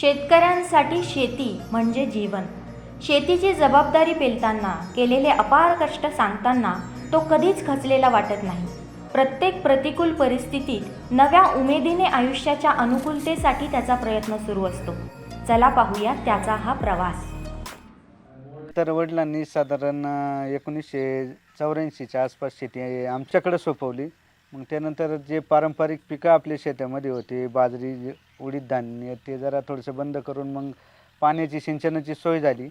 शेतकऱ्यांसाठी शेती म्हणजे जीवन. शेतीची जबाबदारी पेलताना केलेले अपार कष्ट सांगताना तो कधीच खचलेला वाटत नाही. प्रत्येक प्रतिकूल परिस्थितीत नव्या उमेदीने आयुष्याच्या अनुकूलतेसाठी त्याचा प्रयत्न सुरू असतो. चला पाहूया त्याचा हा प्रवास. तर वडिलांनी साधारण एकोणीसशे चौऱ्याऐंशीच्या आसपास शेती आमच्याकडे सोपवली. मग त्यानंतर जे पारंपरिक पिकं आपल्या शेतामध्ये होते बाजरी उडीद धान्य ते जरा थोडंसं बंद करून मग पाण्याची सिंचनाची सोय झाली.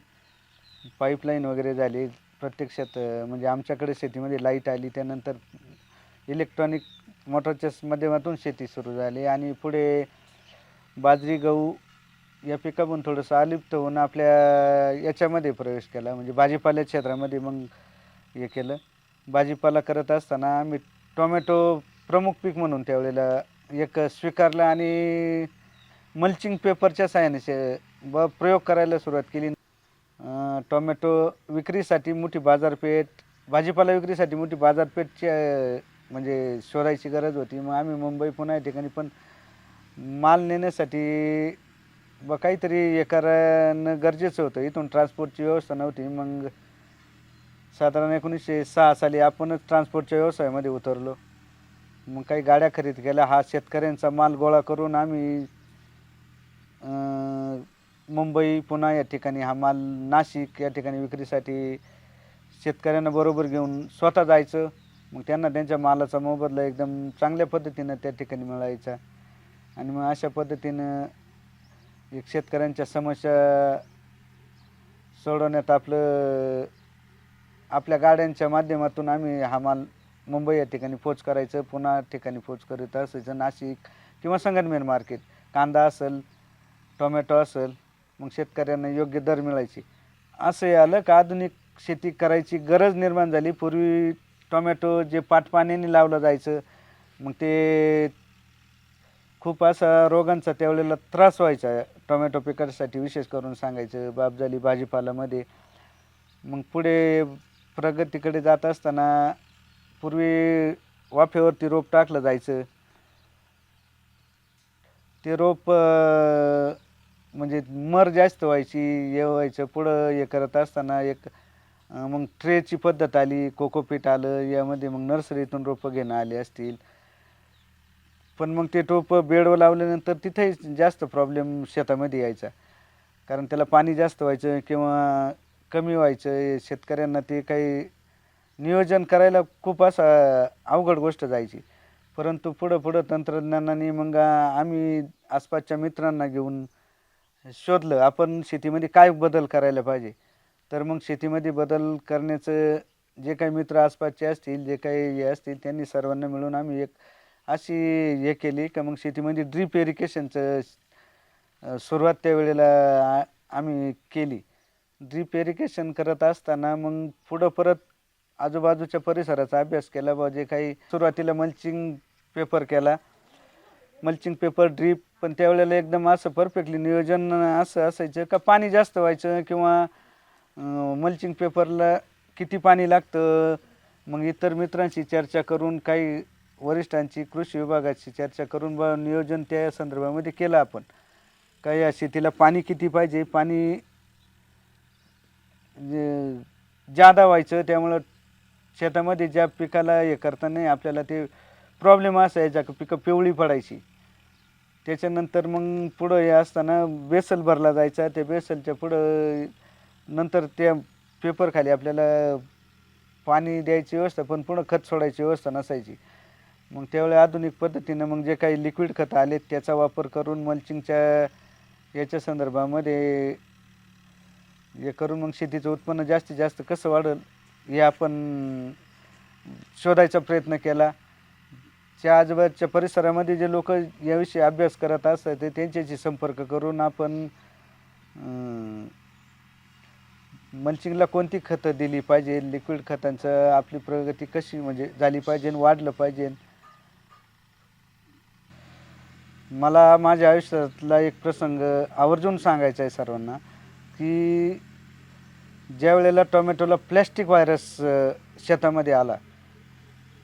पाईपलाईन वगैरे झाली. प्रत्येक शेत म्हणजे आमच्याकडे शेतीमध्ये लाइट आली. त्यानंतर इलेक्ट्रॉनिक मोटरच्या माध्यमातून शेती सुरू झाली. आणि पुढे बाजरी गहू या पिकातून थोडंसं अलिप्त होऊन आपल्या याच्यामध्ये प्रवेश केला. म्हणजे भाजीपाल्या क्षेत्रामध्ये मग हे केलं. भाजीपाला करत असताना आम्ही टोमॅटो प्रमुख पीक म्हणून त्यावेळेला एक स्वीकारलं आणि मल्चिंग पेपरच्या साहाय्याने ब प्रयोग करायला सुरुवात केली. टोमॅटो विक्रीसाठी मोठी बाजारपेठ भाजीपाला विक्रीसाठी मोठी बाजारपेठची म्हणजे शोधायची गरज होती. मग आम्ही मुंबई पुन्हा या ठिकाणी पण माल नेण्यासाठी ब काहीतरी हे करणं गरजेचं होतं. इथून ट्रान्सपोर्टची व्यवस्था नव्हती. मग साधारण एकोणीसशे सहा साली आपणच ट्रान्सपोर्टच्या व्यवसायामध्ये उतरलो. मग काही गाड्या खरेदी केल्या. हा शेतकऱ्यांचा माल गोळा करून आम्ही अं, मुंबई पुन्हा या ठिकाणी हा माल नाशिक या ठिकाणी विक्रीसाठी शेतकऱ्यांना बरोबर घेऊन स्वतः जायचं. मग त्यांना त्यांच्या मालाचा मोबदला एकदम चांगल्या पद्धतीनं त्या ठिकाणी मिळायचा. आणि मग अशा पद्धतीनं एक शेतकऱ्यांच्या समस्या सोडवण्यात आपलं आपल्या गाड्यांच्या माध्यमातून आम्ही हा माल मुंबई या ठिकाणी पोच करायचं पुन्हा ठिकाणी पोच करत असायचं नाशिक किंवा संगनमेर मार्केट. कांदा असेल टोमॅटो असेल मग शेतकऱ्यांना योग्य दर मिळायची. असं आलं का आधुनिक शेती करायची गरज निर्माण झाली. पूर्वी टोमॅटो जे पाटपाण्याने लावलं जायचं मग ते खूप असा रोगांचा त्यावेळेला त्रास व्हायचा. टोमॅटो पिकासाठी विशेष करून सांगायचं बाब झाली भाजीपालामध्ये. मग पुढे प्रगतीकडे जात असताना पूर्वी वाफेवरती रोप टाकलं जायचं. ते रोप म्हणजे मर जास्त व्हायची हे व्हायचं. पुढं हे करत असताना एक मग ट्रेची पद्धत आली कोकोपीट आलं यामध्ये मग नर्सरीतून रोपं घेणं आली असतील. पण मग ते रोपं बेडवर लावल्यानंतर तिथेही जास्त प्रॉब्लेम शेतामध्ये यायचा. कारण त्याला पाणी जास्त व्हायचं किंवा कमी व्हायचं शेतकऱ्यांना ते काही नियोजन करायला खूप असं अवघड गोष्ट जायची. परंतु पुढं पुढं तंत्रज्ञानाने मग आम्ही आसपासच्या मित्रांना घेऊन शोधलं आपण शेतीमध्ये काय बदल करायला पाहिजे? तर मग शेतीमध्ये बदल करण्याचं जे काही मित्र आसपासचे असतील जे काही हे असतील त्यांनी सर्वांना मिळून आम्ही एक अशी हे केली का मग शेतीमध्ये ड्रीप इरिगेशनचं सुरुवात त्यावेळेला आम्ही केली. ड्रीप इरिगेशन करत असताना मग पुढं परत आजूबाजूच्या परिसराचा अभ्यास केला बा जे काही सुरुवातीला मल्चिंग पेपर केला. मल्चिंग पेपर ड्रीप पण त्यावेळेला एकदम असं परफेक्टली नियोजन असं असायचं का पाणी जास्त व्हायचं किंवा मल्चिंग पेपरला किती पाणी लागतं? मग इतर मित्रांशी चर्चा करून काही वरिष्ठांची कृषी विभागाची चर्चा करून बा नियोजन त्या संदर्भामध्ये केलं आपण. काही या शेतीला पाणी किती पाहिजे? पाणी जादा व्हायचं त्यामुळं शेतामध्ये ज्या पिकाला हे करताना आपल्याला ते प्रॉब्लेम असायचा का पिकं पिवळी पडायची. त्याच्यानंतर मग पुढं हे असताना बेसल भरला जायचा. त्या बेसलच्या पुढं नंतर त्या पेपरखाली आपल्याला पाणी द्यायची व्यवस्था पण पुढं खत सोडायची व्यवस्था नसायची. मग त्यावेळी आधुनिक पद्धतीनं मग जे काही लिक्विड खतं आले त्याचा वापर करून मल्चिंगच्या याच्या संदर्भामध्ये हे करून मग शेतीचं उत्पन्न जास्तीत जास्त कसं वाढेल हे आपण शोधायचा प्रयत्न केला. त्या आजूबाजूच्या परिसरामध्ये जे लोक याविषयी अभ्यास करत असतात ते त्यांच्याशी संपर्क करून आपण मल्चिंगला कोणती खतं दिली पाहिजे लिक्विड खतांचं आपली प्रगती कशी म्हणजे झाली पाहिजे वाढलं पाहिजे. मला माझ्या आयुष्यातला एक प्रसंग आवर्जून सांगायचा आहे सर्वांना की ज्या वेळेला टोमॅटोला प्लॅस्टिक व्हायरस शेतामध्ये आला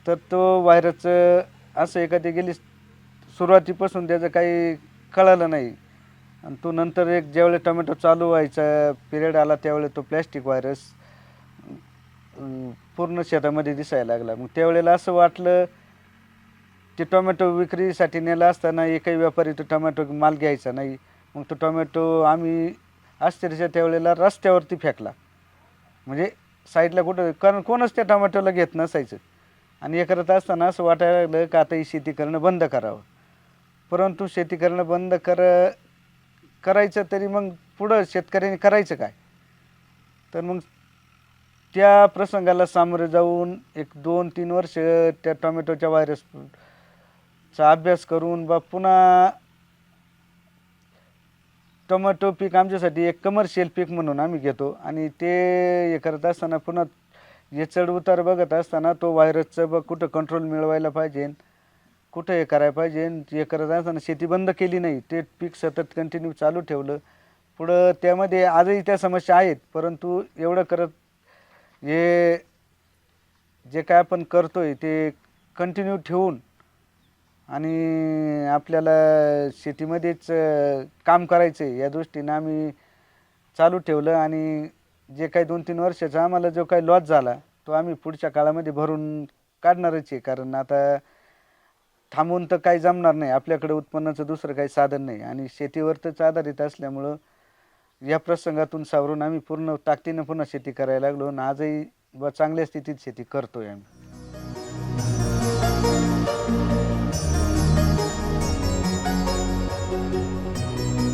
तर तो व्हायरस असं एखादी गेली सुरुवातीपासून त्याचं काही कळालं नाही. आणि तो नंतर एक ज्यावेळेस टोमॅटो चालू व्हायचा पिरियड आला त्यावेळेस तो प्लॅस्टिक व्हायरस पूर्ण शेतामध्ये दिसायला लागला. मग त्यावेळेला असं वाटलं ते टोमॅटो विक्रीसाठी नेला असताना एकही व्यापारी तो टोमॅटो माल घ्यायचा नाही. मग तो टोमॅटो आम्ही आश्चर्याच्या त्यावेळेला रस्त्यावरती फेकला. म्हणजे साईडला कुठं कारण कोणच त्या टोमॅटोला घेत नसायचं. आणि हे करत असताना असं वाटायला लागलं का आता ही शेती करणं बंद करावं? परंतु शेती करणं बंद कर करायचं तरी मग पुढं शेतकऱ्यांनी करायचं काय? तर मग त्या प्रसंगाला सामोरे जाऊन एक दोन तीन वर्ष त्या टोमॅटोच्या व्हायरसचा अभ्यास करून बा पुन्हा टोमॅटो पीक आमच्यासाठी एक कमर्शियल पीक म्हणून आम्ही घेतो. आणि ते हे करत असताना पुन्हा हे चढ उतार बघत असताना तो व्हायरसचं बघ कुठं कंट्रोल मिळवायला पाहिजे कुठं हे करायला पाहिजे हे करत असताना शेती बंद केली नाही ते पीक सतत कंटिन्यू चालू ठेवलं. पुढं त्यामध्ये आजही त्या समस्या आहेत परंतु एवढं करत हे जे काय आपण करतो आहे ते कंटिन्यू ठेवून आणि आपल्याला शेतीमध्येच काम करायचं आहे या दृष्टीनं आम्ही चालू ठेवलं आणि जे काही दोन तीन वर्षाचा आम्हाला जो काही लॉस झाला तो आम्ही पुढच्या काळामध्ये भरून काढणारच आहे. कारण आता थांबून तर काही जमणार नाही. आपल्याकडे उत्पन्नाचं दुसरं काही साधन नाही. आणि शेतीवरच आधारित असल्यामुळं या प्रसंगातून सावरून आम्ही पूर्ण ताकदीनं पुन्हा शेती करायला लागलो. आणि आजही ब चांगल्या स्थितीत शेती करतोय आम्ही.